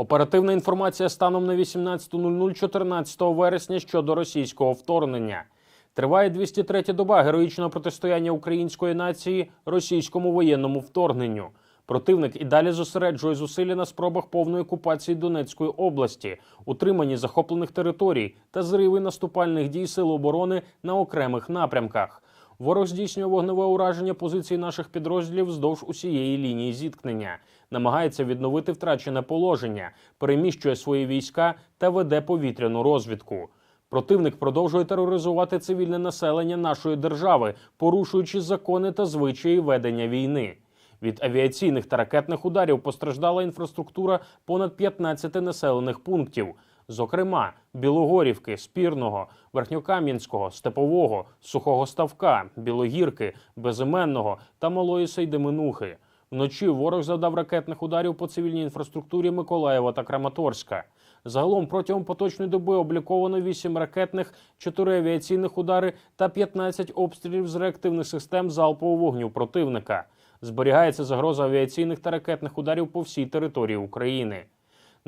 Оперативна інформація станом на 18.00 14 вересня щодо російського вторгнення. Триває 203 доба героїчного протистояння української нації російському воєнному вторгненню. Противник і далі зосереджує зусилля на спробах повної окупації Донецької області, утриманні захоплених територій та зриви наступальних дій сил оборони на окремих напрямках. Ворог здійснює вогневе ураження позицій наших підрозділів вздовж усієї лінії зіткнення, намагається відновити втрачене положення, переміщує свої війська та веде повітряну розвідку. Противник продовжує тероризувати цивільне населення нашої держави, порушуючи закони та звичаї ведення війни. Від авіаційних та ракетних ударів постраждала інфраструктура понад 15 населених пунктів, зокрема Білогорівки, Спірного, Верхньокам'янського, Степового, Сухого Ставка, Білогірки, Безіменного та Малої Сейдеминухи. Вночі ворог завдав ракетних ударів по цивільній інфраструктурі Миколаєва та Краматорська. Загалом протягом поточної доби обліковано 8 ракетних, 4 авіаційних удари та 15 обстрілів з реактивних систем залпового вогню противника. Зберігається загроза авіаційних та ракетних ударів по всій території України.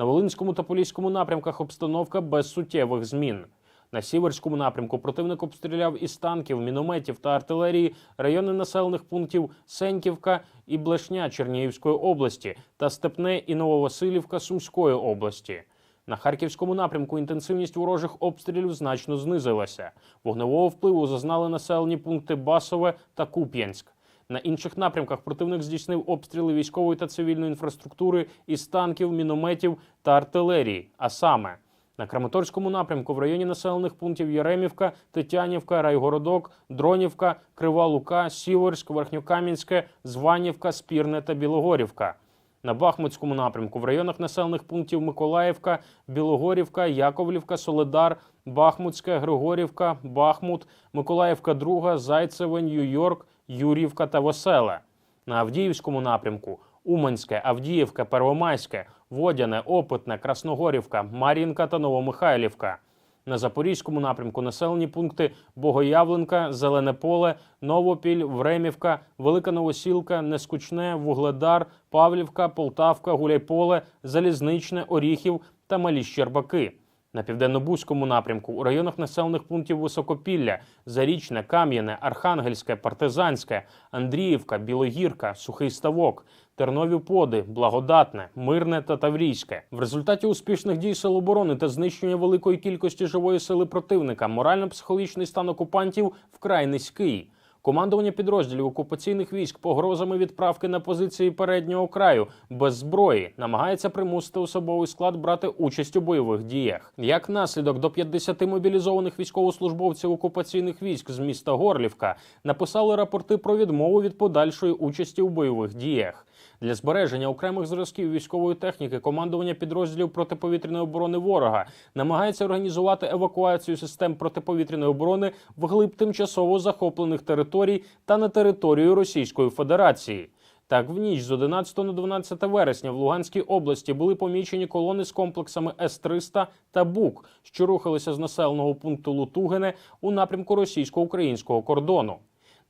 На Волинському та Поліському напрямках обстановка без суттєвих змін. На Сіверському напрямку противник обстріляв із танків, мінометів та артилерії райони населених пунктів Сеньківка і Блешня Чернігівської області та Степне і Нововасилівка Сумської області. На харківському напрямку інтенсивність ворожих обстрілів значно знизилася. Вогневого впливу зазнали населені пункти Басове та Куп'янськ. На інших напрямках противник здійснив обстріли військової та цивільної інфраструктури із танків, мінометів та артилерії. А саме на Краматорському напрямку в районі населених пунктів Яремівка, Тетянівка, Райгородок, Дронівка, Крива Лука, Сіверськ, Верхньокам'янське, Званівка, Спірне та Білогорівка. На Бахмутському напрямку в районах населених пунктів Миколаївка, Білогорівка, Яковлівка, Соледар, Бахмутське, Григорівка, Бахмут, Миколаївка, Друга, Зайцеве, Нью-Йорк, Юрівка та Веселе. На Авдіївському напрямку Уманське, Авдіївка, Первомайське, Водяне, Опитне, Красногорівка, Мар'їнка та Новомихайлівка. На Запорізькому напрямку населені пункти Богоявленка, Зелене Поле, Новопіль, Времівка, Велика Новосілка, Нескучне, Вугледар, Павлівка, Полтавка, Гуляйполе, Залізничне, Оріхів та Малі Щербаки. На південно-бузькому напрямку у районах населених пунктів Високопілля, Зарічне, Кам'яне, Архангельське, Партизанське, Андріївка, Білогірка, Сухий Ставок, Тернові Поди, Благодатне, Мирне та Таврійське. В результаті успішних дій сил оборони та знищення великої кількості живої сили противника морально-психологічний стан окупантів вкрай низький. Командування підрозділів окупаційних військ погрозами відправки на позиції переднього краю без зброї намагається примусити особовий склад брати участь у бойових діях. Як наслідок до 50 мобілізованих військовослужбовців окупаційних військ з міста Горлівка написали рапорти про відмову від подальшої участі у бойових діях. Для збереження окремих зразків військової техніки командування підрозділів протиповітряної оборони ворога намагається організувати евакуацію систем протиповітряної оборони вглиб тимчасово захоплених територій та на територію Російської Федерації. Так, в ніч з 11 на 12 вересня в Луганській області були помічені колони з комплексами С-300 та БУК, що рухалися з населеного пункту Лутугине у напрямку російсько-українського кордону.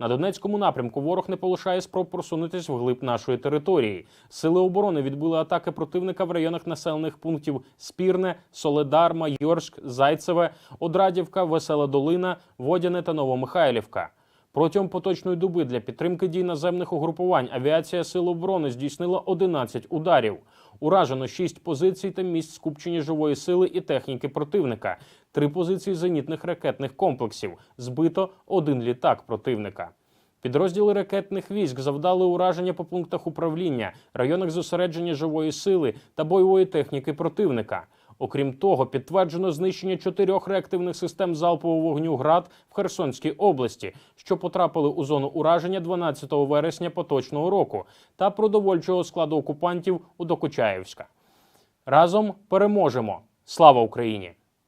На Донецькому напрямку ворог не полишає спроб просунутись вглиб нашої території. Сили оборони відбили атаки противника в районах населених пунктів Спірне, Соледар, Майорськ, Зайцеве, Одрадівка, Весела Долина, Водяне та Новомихайлівка. Протягом поточної доби для підтримки дій наземних угрупувань авіація Сил оборони здійснила 11 ударів. Уражено 6 позицій та місць скупчення живої сили і техніки противника, 3 позиції зенітних ракетних комплексів. Збито один літак противника. Підрозділи ракетних військ завдали ураження по пунктах управління, районах зосередження живої сили та бойової техніки противника. Окрім того, підтверджено знищення чотирьох реактивних систем залпового вогню ГРАД в Херсонській області, що потрапили у зону ураження 12 вересня поточного року, та продовольчого складу окупантів у Докучаєвська. Разом переможемо! Слава Україні!